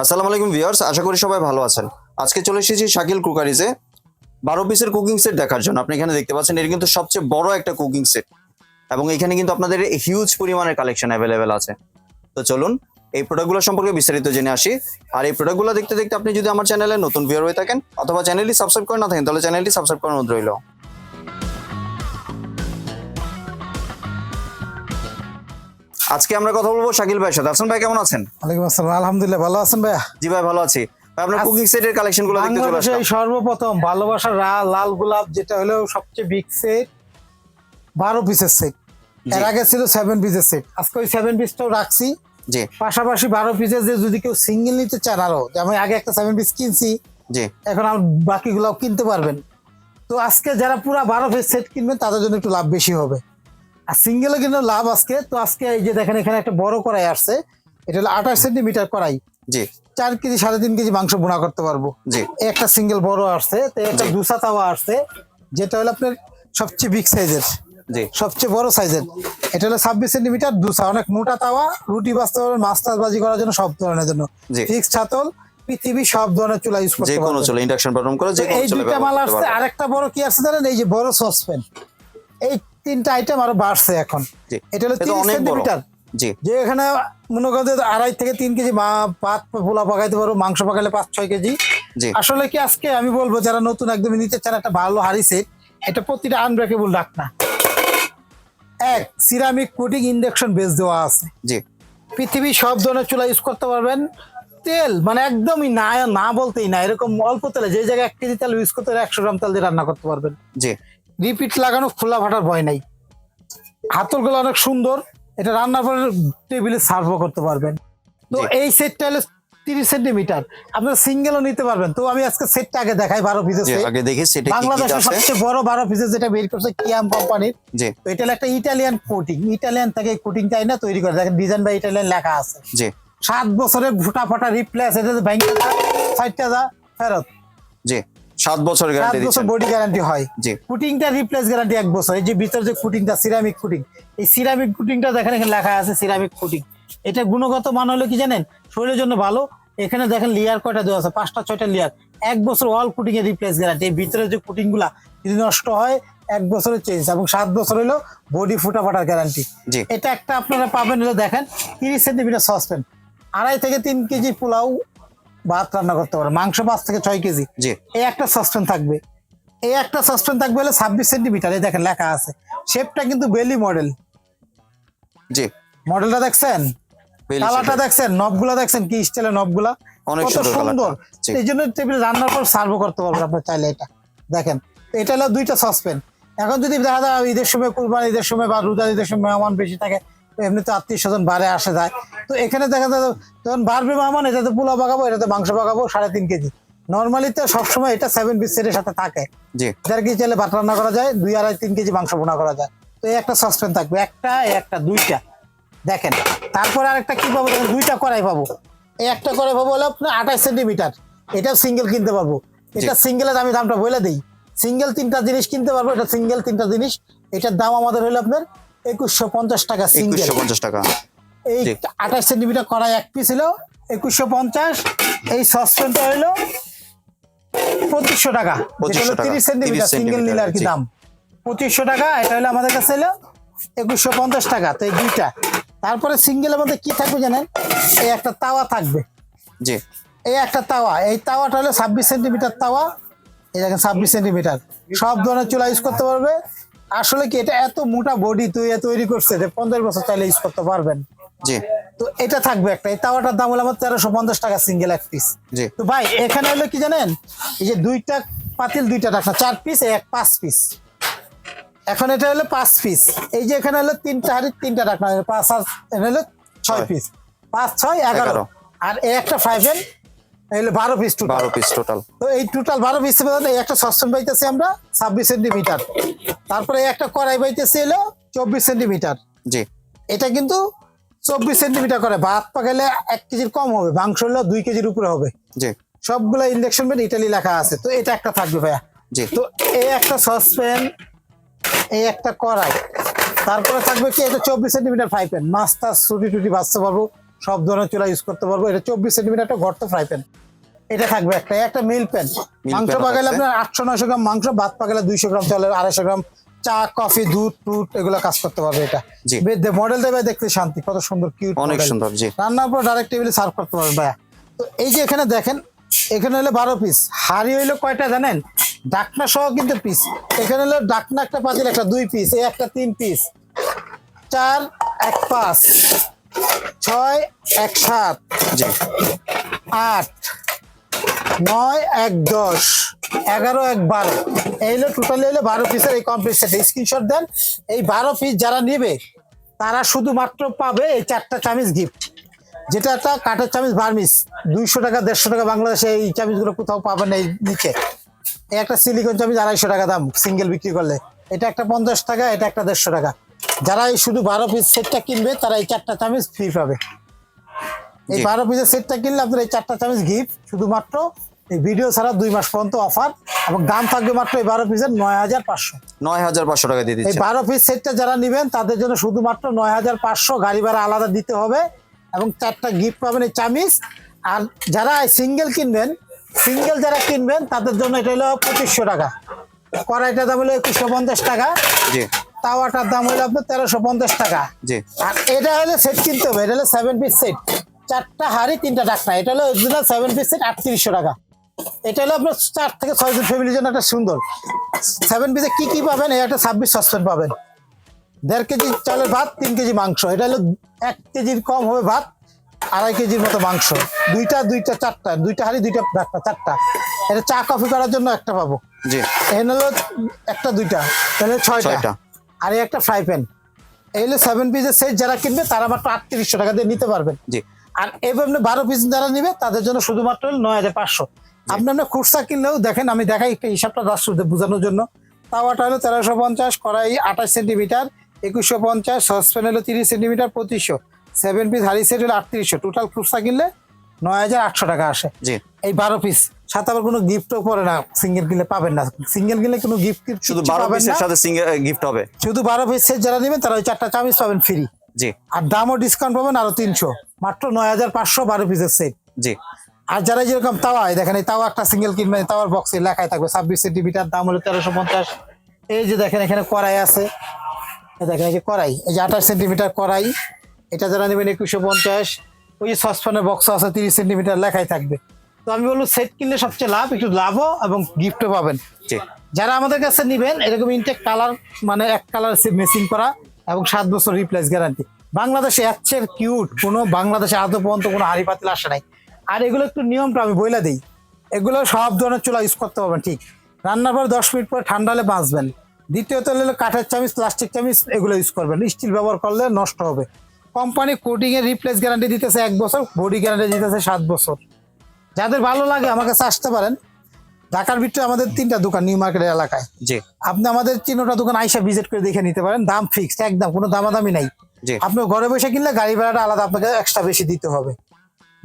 আসসালামু আলাইকুম ভিউয়ার্স, আশা করি সবাই ভালো আছেন। আজকে চলে এসেছি শাকিল কুকারিজে বারো পিসের কুকিং সেট দেখার জন্য। আপনি এখানে দেখতে পাচ্ছেন এটা কিন্তু সবচেয়ে বড় একটা কুকিং সেট এবং এখানে কিন্তু আপনাদের হিউজ পরিমাণের কালেকশন অ্যাভেলেবেল আছে। তো চলুন, এই প্রোডাক্টগুলো সম্পর্কে বিস্তারিত জেনে আসি। আর এই প্রোডাক্টগুলো দেখতে দেখতে আপনি যদি আমার চ্যানেলে নতুন ভিউয়ার হয়ে থাকেন, অথবা চ্যানেলটি সাবস্ক্রাইব করে না থাকেন, তাহলে চ্যানেলটি সাবস্ক্রাইব করার অনুরোধ রইল। আজকে আমরা কথা বলব শাকিল ভাইয়ের সাথে। আসেন ভাই কেমন আছেন? ওয়ালাইকুম আসসালাম আলহামদুলিল্লাহ ভালো আছেন ভাইয়া? জি ভাই ভালো আছি। আপনার কুকিং সেটের কালেকশনগুলো দেখতে চলে আসলাম। সর্বপ্রথম ভালোবাসার রা- লাল গোলাপ যেটা হলো সবচেয়ে বিগ সেট বারো পিসের সেট এর আগে ছিল সেভেন পিসের সেট আজকে ওই সেভেন পিসটাও রাখছি। জি। পাশাপাশি বারো পিসের যে যদি কেউ সিঙ্গেল নিতে চান আরও আমি আগে একটা সেভেন পিস কিনছি জি। এখন আর বাকিগুলোও কিনতে পারবেন। তো আজকে যারা পুরা বারো পিস সেট কিনবেন তাদের জন্য একটু লাভ বেশি হবে। আর সিঙ্গেলে কিন্তু লাভ আজকে। তো আজকে এই যে দেখেন এখানে একটা বড় কড়াই আসছে। এটা হলো আঠাশ সেন্টিমিটার কড়াই। জি। চার কেজি সাড়ে তিন কেজি মাংস বোনা করতে পারব। জি। একটা সিঙ্গেল বড় আসছে তো একটা দুসা তাওয়া আসছে যেটা হলো আপনার সবচেয়ে বিগ সাইজের জি। সবচেয়ে বড় সাইজের এটা হলো ছাব্বিশ সেন্টিমিটার দুসা। অনেক মোটা তাওয়া রুটি বাঁচতে পারবেন মাছ বাজি করার জন্য সব ধরনের জন্য। ফিক্স ছাতল পৃথিবী সব ধরনের চুলা ইউজ যে কোনো পারবেন। চলে ইন্ডাকশন প্রবলেম করে যে কোনো এই চলে মাল ব্যবহার করতে আসছে। পারবেন। আরেকটা বড় কি আসছে জানেন? এই যে বড় সসপ্যান এই তিনটা আইটেম আরও বাড়ছে এখন। এটা হলো তিরিশ সেন্টিমিটার জি। যে এখানে মনে আড়াই থেকে তিন কেজি ভাত পোলা পাকাইতে পারব মাংস পাকাইলে পাঁচ ছয় কেজি। আসলে কি আজকে আমি বলব যারা নতুন একদমই নিতে চান একটা ভালো হাড়ি সেট এটা প্রতিটা আনব্রেকেবল রাখনা এক সিরামিক কোটিং ইন্ডাকশন বেস দেওয়া আছে। জি। পৃথিবী সব ধরনের চুলা ইউজ করতে পারবেন। তেল মানে একদমই না না বলতেই না এরকম অল্প তেলে যে জায়গায় এক কেজি তেল ইউজ করতে একশো গ্রাম তেল দিয়ে রান্না করতে পারবেন। জি। রিপিট লাগানো খোলা ফাটার ভয় নাই। হাতলগুলো অনেক সুন্দর এটা রান্নার পরে টেবিলে সার্ভও করতে পারবেন। তো। এই সেটটা হলো তিরিশ সেন্টিমিটার আপনারা সিঙ্গেলও নিতে পারবেন। তো আমি আজকে সেটটা আগে দেখাই বারো পিসের আগে দেখি সেটা বাংলাদেশের সবচেয়ে বড় বারো পিসের যেটা বের করছে কিয়াম কোম্পানির তো এটা একটা ইটালিয়ান কোটিং ইটালিয়ান থেকে কোটিং চাই না তৈরি করে। দেখেন ডিজাইন বা ইটালিয়ান লেখা আছে। জি। সাত বছরের ফুটা ফাটা রিপ্লেস এটা ব্যাংকে যা ফেরত। জি। সাত বছর সাত বছর বডি গ্যারান্টি হয়। জি। কুটিংটা রিপ্লেস গ্যারান্টি এক বছর। এই যে ভিতর যে কুটিংটা সিরামিক কুটিং এই সিরামিক কুটিংটা দেখেন এখানে লেখা আছে সিরামিক কুটিং এটা গুণগত মান হলো কি জানেন? শরীরের জন্য ভালো। এখানে দেখেন লেয়ার কয়টা দেওয়া আছে? পাঁচটা ছয়টা লেয়ার এক বছর অল কুটিং এর রিপ্লেস গ্যারান্টি এই ভিতরে যে কুটিংগুলা যদি নষ্ট হয় এক বছরের চেঞ্জ এবং সাত বছর হলো বডি ফুটা ফাটার গ্যারান্টি এটা একটা আপনারা পাবেন হলো দেখেন তিরিশ সেন্টিমিটার সসপেন আড়াই থেকে তিন কেজি পোলাও ভাত রান্না করতে পারেন মাংস পাঁচ থেকে ছয় কেজি। জি। এই একটা সাসপেন থাকবে। এই একটা সাসপেন থাকবে হলে ছাব্বিশ সেন্টিমিটার এই দেখেন লেখা আছে। শেপটা কিন্তু বেলি মডেল জি। মডেলটা দেখছেন? কালারটা দেখছেন? নবগুলা দেখছেন? কি স্টাইলের নবগুলা অনেক কত সুন্দর। এই জন্য টেবিলে রান্নার পর সার্ভ করতে পারবেন আপনার চাইলে এটা। দেখেন এটা হলো দুইটা সসপেন এখন যদি দেখা যায় ঈদের সময় কুরবান ঈদের সময় বা রোজার ঈদের সময় মেহমান বেশি থাকে তো এমনিতে আত্মীয় স্বজন বারে আসে যায়। তো এখানে দেখা যায় যখন বাড়বে মেহমান এটাতে পোলাও পাকাবো এটাতে মাংস পাকাবো সাড়ে তিন কেজি। নর্মালি তো সবসময় এটা সেভেন পিস সেটের সাথে থাকে। যার কি চাইলে ভাত রান্না করা যায় দুই আড়াই তিন কেজি মাংস বোনা করা যায়। তো এই একটা সসপেন থাকবে একটা একটা দুইটা। দেখেন তারপরে আরেকটা কি পাবো দেখেন দুইটা কড়াই পাবো। এই একটা কড়াই পাবো হলো আপনার আঠাশ সেন্টিমিটার এটাও সিঙ্গেল কিনতে পারব। এটা সিঙ্গেলের আমি দামটা বলে দিই। সিঙ্গেল তিনটা জিনিস কিনতে পারব এটা সিঙ্গেল তিনটা জিনিস। এটার দাম আমাদের হলো আপনার একুশশো পঞ্চাশ টাকা সিঙ্গেল পঞ্চাশ টাকা। এই। আঠাশ সেন্টিমিটার কড়াই এক পিস হলো একুশশো পঞ্চাশ। এই সসপেনটা হলো পঁচিশশো টাকা। যেটা 2500 হলো টাকা, তিরিশ সেন্টিমিটার সিঙ্গেল নিলে আর কি দাম। পঁচিশশো টাকা এটা হলো আমাদের কাছে হলো একুশশো পঞ্চাশ টাকা তো এই দুইটা। তারপরে সিঙ্গেলের মধ্যে কি থাকবে জানেন? এই একটা তাওয়া থাকবে। জি। এই একটা তাওয়া এই তাওয়াটা হলো ছাব্বিশ সেন্টিমিটার তাওয়া। এই দেখেন ছাব্বিশ সেন্টিমিটার। সব ধরনের চুলা ইউজ করতে পারবে। আসলে কি এটা এত মোটা বডি তৈরি করছে যে পঞ্চাশ বছর চাইলে ইউজ করতে পারবেন। জি। তো এটা থাকবে একটা। এই তাওয়াটার দাম হলো আমার তেরোশো পঞ্চাশ টাকা সিঙ্গেল এক পিস জি। তো ভাই এখানে হলো কি জানেন? এই যে দুইটা পাতিল দুইটা রাখা চার পিস এক পাঁচ পিস এখন এটা হলো পাঁচ পিস এই যে এখানে হলো তিনটা হাড়ি তিনটা রাখা পাঁচ আর এখানে হলো ছয়। পিস পাঁচ ছয় এগারো। আর এই একটা ফাইভ এন হলো বারো পিস টোটাল বারো পিস টোটাল তো এই টোটাল বারো পিস এই একটা সসপেন পাইতেছি আমরা ছাব্বিশ সেন্টিমিটার। তারপরে এই একটা কড়াই পাইতেছি হলো চব্বিশ সেন্টিমিটার। জি। এটা কিন্তু চব্বিশ সেন্টিমিটার করে। ভাত পাকাইলে এক কেজির কম হবে মাংস হলে দুই কেজির উপরে হবে। জি। সবগুলো ইন্ডাকশন বেড ইটালি লেখা আছে। তো এটা একটা থাকবে ভাইয়া। জি। তো এই একটা সসপ্যান এই একটা কড়াই তারপরে থাকবে কি? এটা চব্বিশ সেন্টিমিটার ফাইভ প্যান মাছ ছুটি টুটি বাঁচতে পারব সব ধরনের চুলা ইউজ করতে পারব। এটা চব্বিশ সেন্টিমিটার একটা গর্ত ফ্রাই প্যান এটা থাকবে একটা একটা মিল প্যান মাংস পাকালে আপনার আটশো নয়শো গ্রাম মাংস ভাত পাকালে দুইশো গ্রাম চালের আড়াইশো গ্রাম চা কফি দুধ টুট এগুলো কাজ করতে পারবে এটা। মডেল দেবে দেখতে শান্তি। কত সুন্দর কিউট অনেক সুন্দর জি। রান্নার পর ডাইরেক্ট টেবিলে সার্ভ করতে পারবে ভাইয়া। তো এই যে এখানে দেখেন এখানে হলো বারো পিস হাড়ি হইল কয়টা জানেন? ডাকনা সহ কিন্তু পিস এখানে হলো ডাকনা একটা পাতিল একটা দুই পিস এই একটা তিন পিস চার এক পাঁচ। ছয় এক সাত। আট। নয় এক দশ। এগারো এক বারো। এই হলো টোটালি হলো বারো পিসের এই কমপ্লিট সেট স্ক্রিনশট দেন এই বারো পিস যারা নেবে তারা শুধুমাত্র পাবে এই চারটা চামিচ গিফট যেটা একটা কাঠের চামিচ বার্মিস দুইশো টাকা দেড়শো টাকা বাংলাদেশে এই চামিচগুলো কোথাও পাবে না এই নিচে। এই একটা সিলিকন চামিচ আড়াইশো টাকা দাম সিঙ্গেল বিক্রি করলে। এটা একটা পঞ্চাশ টাকা এটা একটা দেড়শো টাকা। যারা এই শুধু বারো পিস সেটটা কিনবে তারা এই চারটা চামিচ ফ্রি পাবে। এই বারো পিসের সেটটা কিনলে আপনার এই চারটা চামচ গিফট শুধুমাত্র এই ভিডিও ছাড়া দুই মাস পর্যন্ত অফার এবং দাম থাকবে মাত্র এই বারো পিসের নয় হাজার পাঁচশো। নয় হাজার পাঁচশো টাকা দিয়ে এই বারো পিস সেটটা যারা নেবেন তাদের জন্য শুধুমাত্র নয় হাজার পাঁচশো গাড়ি ভাড়া আলাদা দিতে হবে এবং চারটা গিফট পাবেন এই চামিচ আর যারা সিঙ্গেল কিনবেন সিঙ্গেল যারা কিনবেন তাদের জন্য এটা হলো পঁচিশশো টাকা। কড়াইটার দাম হলো একুশশো পঞ্চাশ টাকা। জি। তাওয়াটার দাম হলো আপনার তেরোশো পঞ্চাশ টাকা। জি। আর এটা হলো সেট কিনতে হবে এটা হলো সেভেন পিস সেট চারটা হাড়ি তিনটা ডাকনা এটা হলো অরিজিনাল সেভেন পিস সেট আটত্রিশশো টাকা। এটা হলো আপনার চার থেকে ছয় জন ফ্যামিলির জন্য একটা সুন্দর। সেভেন পিসে কি কি পাবেন? এই একটা ছাব্বিশ সসপেন পাবেন। দেড় কেজি চালের ভাত তিন কেজি মাংস। এটা হলো এক কেজির কম হবে ভাত আড়াই কেজির মতো মাংস। দুইটা দুইটা চারটা। দুইটা হাড়ি দুইটা ডাকনা চারটা। এটা চা কফি করার জন্য একটা পাবো। জি। এখানে হলো একটা দুইটা। তাহলে ছয়টা। আর একটা ফ্রাই প্যান এই হলো সেভেন পিসের সেট যারা কিনবে তারা মাত্র আটত্রিশশো টাকা দিয়ে নিতে পারবেন। জি। আর এভাবে বারো পিস যারা নিবে তাদের জন্য শুধুমাত্র নয় হাজার পাঁচশো। আপনার খুচরা কিনলেও দেখেন আমি দেখাই একটা হিসাবটা দর্শকদের বোঝানোর জন্য। তাওয়াটা হলো তেরোশো পঞ্চাশ কড়াই আঠাশ সেন্টিমিটার একুশশো পঞ্চাশ সসপ্যান হলো তিরিশ সেন্টিমিটার পঁচিশশো। সেভেন পিস হারি সেট হলো আটত্রিশশো। টোটাল খুচরা কিনলে নয় হাজার আটশো টাকা আসে। জি। এই বারো পিস সাথে আবার কোনো গিফটও পড়ে না সিঙ্গেল কিনলে পাবেন না। সিঙ্গেল কিনলে কোনো গিফট শুধু বারো পিসের সাথে সিঙ্গেল গিফট হবে। শুধু বারো পিস সেট যারা নেবেন তারা ওই চারটা চামিচ পাবেন ফ্রি জি। আর দামও ডিসকাউন্ট পাবেন আরও তিনশো। মাত্র নয় হাজার পাঁচশো বারো পিসের সেট জি। আর যারা যেরকম তাওয়া এই দেখেন এই তাওয়া একটা সিঙ্গেল কিনবেন তাওয়ার বক্সে লেখাই থাকবে ছাব্বিশ সেন্টিমিটার দাম হলো তেরোশো পঞ্চাশ। এই যে দেখেন এখানে কড়াই আছে। দেখেন এই যে কড়াই এই যে আঠাশ সেন্টিমিটার কড়াই এটা যারা নেবেন একুশশো পঞ্চাশ। ওই যে সসপ্যানের বক্স আছে তিরিশ সেন্টিমিটার লেখাই থাকবে। তো আমি বলব সেট কিনলে সবচেয়ে লাভ একটু লাভও এবং গিফটও পাবেন। যারা আমাদের কাছে নিবেন এরকম ইনটেক কালার মানে এক কালার মেসিং করা এবং সাত বছর রিপ্লেস গ্যারান্টি বাংলাদেশে এর কিউট কোনো বাংলাদেশে আদৌ পর্যন্ত কোনো হাড়ি পাতিল আসে নাই। আর এগুলো একটু নিয়মটা আমি বইলা দিই। এগুলো সব ধরনের চুলা ইউজ করতে পারবেন ঠিক। রান্নার পর দশ মিনিট পরে ঠান্ডা হলে বাঁচবেন। দ্বিতীয়ত হলো কাঠের চামিচ প্লাস্টিক চামিচ এগুলো ইউজ করবেন। স্টিল ব্যবহার করলে নষ্ট হবে। কোম্পানি কোটিং এর রিপ্লেস গ্যারান্টি দিতেছে এক বছর বডি গ্যারান্টি দিতেছে সাত বছর। যাদের ভালো লাগে আমার কাছে আসতে পারেন। ঢাকার ভিতরে আমাদের তিনটা দোকান নিউ মার্কেটের এলাকায়। জি। আপনি আমাদের তিনটা দোকান আইসা ভিজিট করে দেখে নিতে পারেন। দাম ফিক্সড একদম কোনো দামাদামি নাই। আপনি ঘরে বসে কিনলে গাড়ি ভাড়াটা আলাদা আপনাকে এক্সট্রা বেশি দিতে হবে।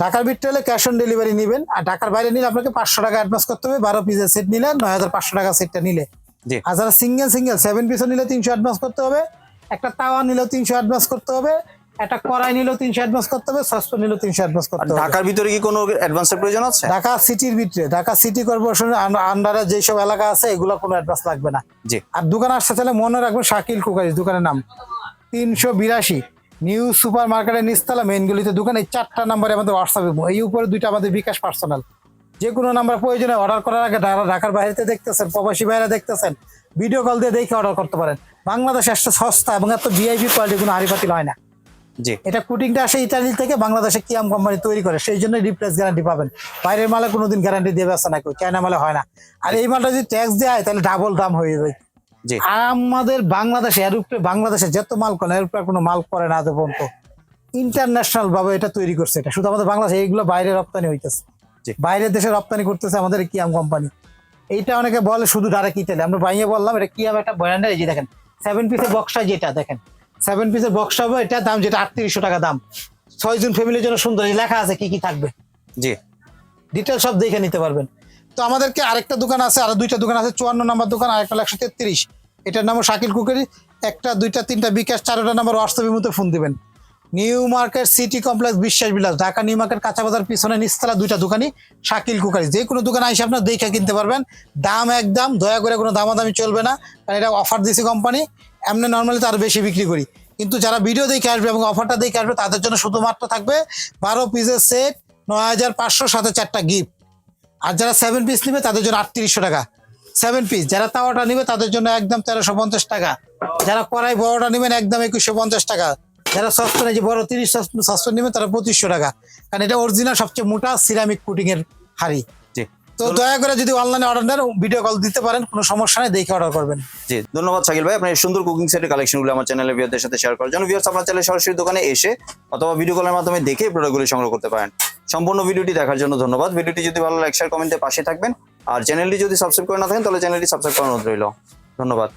ঢাকার ভিতরে হলে ক্যাশ অন ডেলিভারি নেবেন। আর ঢাকার বাইরে নিলে আপনাকে পাঁচশো টাকা অ্যাডভান্স করতে হবে। বারো পিসের সেট নিলে নয় হাজার পাঁচশো টাকা সেটটা নিলে। আর যারা সিঙ্গেল সিঙ্গেল সেভেন পিসও নিলে তিনশো অ্যাডভান্স করতে হবে। একটা তাওয়া নিলেও তিনশো অ্যাডভান্স করতে হবে। একটা কড়াই নিলেও তিনশো অ্যাডভান্স করতে হবে। সসপ্যান নিলেও তিনশো অ্যাডভান্স করতে হবে। ঢাকার ভিতরে কি কোনো অ্যাডভান্সের প্রয়োজন আছে? ঢাকা সিটির ভিতরে। ঢাকা সিটি কর্পোরেশনের আন্ডারে যেসব এলাকা আছে এগুলো কোনো অ্যাডভান্স লাগবে না। জি। আর দোকান আসতে চাইলে মনে রাখবেন শাকিল কুকারি দোকানের নাম। তিনশো বিরাশি। নিউ সুপার মার্কেটের নিস্তালা মেইন গলিতে দোকান এই চারটা নাম্বারে আমাদের হোয়াটসঅ্যাপে এই উপরে দুইটা আমাদের বিকাশ পার্সোনাল যে কোনো নাম্বার প্রয়োজনে অর্ডার করার আগে ঢাকার বাইরেতে দেখতেছেন প্রবাসী বাইরে দেখতেছেন ভিডিও কল দিয়ে দেখে অর্ডার করতে পারেন। বাংলাদেশ এত সস্তা এবং এত ভিআইপি কোয়ালিটি কোনো হারিপাতিল হয় না। জি। এটা কুটিংটা আসে ইতালি থেকে বাংলাদেশে কিয়াম কোম্পানি তৈরি করে সেই জন্য রিপ্লেস গ্যারান্টি পাবেন। বাইরের মালে কোনোদিন গ্যারান্টি দেবে আসে না কেউ চায়না মালে হয় না। আর এই মালটা যদি ট্যাক্স দেয় তাহলে ডাবল দাম হয়ে যায় আমাদের বাংলাদেশে এর উপরে বাংলাদেশে যত মাল করে এর উপরে কোনো মাল করে না পর্যন্ত। ইন্টারন্যাশনাল ভাবে এটা তৈরি করছে এটা। শুধু আমাদের বাংলাদেশে এইগুলো বাইরে রপ্তানি হইতেছে। বাইরের দেশে রপ্তানি করতেছে আমাদের কিয়াম কোম্পানি এইটা অনেকে বলে শুধু ডাইরেক্ট ইতালি আমরা বাইরে বললাম এটা কিয়াম একটা ব্র্যান্ডের এই যে দেখেন সেভেন পিসের বক্সটা যেটা দেখেন। সেভেন পিসের বক্সটা হবে এটা দাম যেটা আটত্রিশশো টাকা দাম। ছয় জন ফ্যামিলির জন্য সুন্দর। এই লেখা আছে কি কি থাকবে। জি। ডিটেল সব দেখে নিতে পারবেন। তো আমাদেরকে আরেকটা দোকান আছে, আর দুইটা দোকান আছে, চুয়ান্ন নাম্বার দোকান, আর একটা একশো তেত্রিশ। এটার নাম শাকিল কুকারি। একটা, দুইটা, তিনটা, বিকাশ, চারটা নাম্বার হোয়াটসঅ্যাপের মধ্যে ফোন দেবেন। নিউ মার্কেট সিটি কমপ্লেক্স বিশ্বাস বিলাস, ঢাকা নিউ মার্কেট কাঁচা বাজার, পিছনে নিচতলা দুইটা দোকানই শাকিল কুকারি। যে কোনো দোকানে এসে আপনার দেখে কিনতে পারবেন। দাম একদম, দয়া করে কোনো দামাদামি চলবে না, কারণ এটা অফার দিছে কোম্পানি এমনি নর্মালি তার বেশি বিক্রি করি। কিন্তু যারা ভিডিও দেখে আসবে এবং অফারটা দেখে আসবে, তাদের জন্য শুধুমাত্র থাকবে বারো পিসের সেট নয় হাজার পাঁচশো সাথে চারটা গিফট আর যারা সেভেন পিস নেবে তাদের জন্য আটত্রিশশো টাকা। সেভেন পিস যারা তাওয়াটা নেবে তাদের জন্য একদম তেরোশো পঞ্চাশ টাকা। যারা কড়াই বড়টা নেবেন একদম একুশশো পঞ্চাশ টাকা। যারা সস্তা যে বড় তিরিশ সস্তা নেবেন তারা পঁচিশশো টাকা। কারণ এটা অরিজিনাল সবচেয়ে মোটা সিরামিক কুটিং এর হাড়ি। তো দয়া করে যদি অনলাইনে অর্ডার দেন ভিডিও কল দিতে পারেন কোনো সমস্যা নেই দেখে অর্ডার করবেন। জি ধন্যবাদ শাকিল ভাই। আপনার সুন্দর কুকিং সেটের কালেকশনগুলো আমার চ্যানেলে ভিউয়ারদের সাথে শেয়ার করার জন্য। ভিউয়ার্স আপনার চ্যানেলে সরাসরি দোকানে এসে অথবা ভিডিও কলের মাধ্যমে দেখে প্রোডাক্টগুলি সংগ্রহ করতে পারেন। সম্পূর্ণ ভিডিওটি দেখার জন্য ধন্যবাদ। ভিডিওটি যদি ভালো লাগে শেয়ার কমেন্টে পাশে থাকবেন। আর চ্যানেলটি যদি সাবস্ক্রাইব করে না থাকেন, তাহলে চ্যানেলটি সাবস্ক্রাইব করানো রইল। ধন্যবাদ।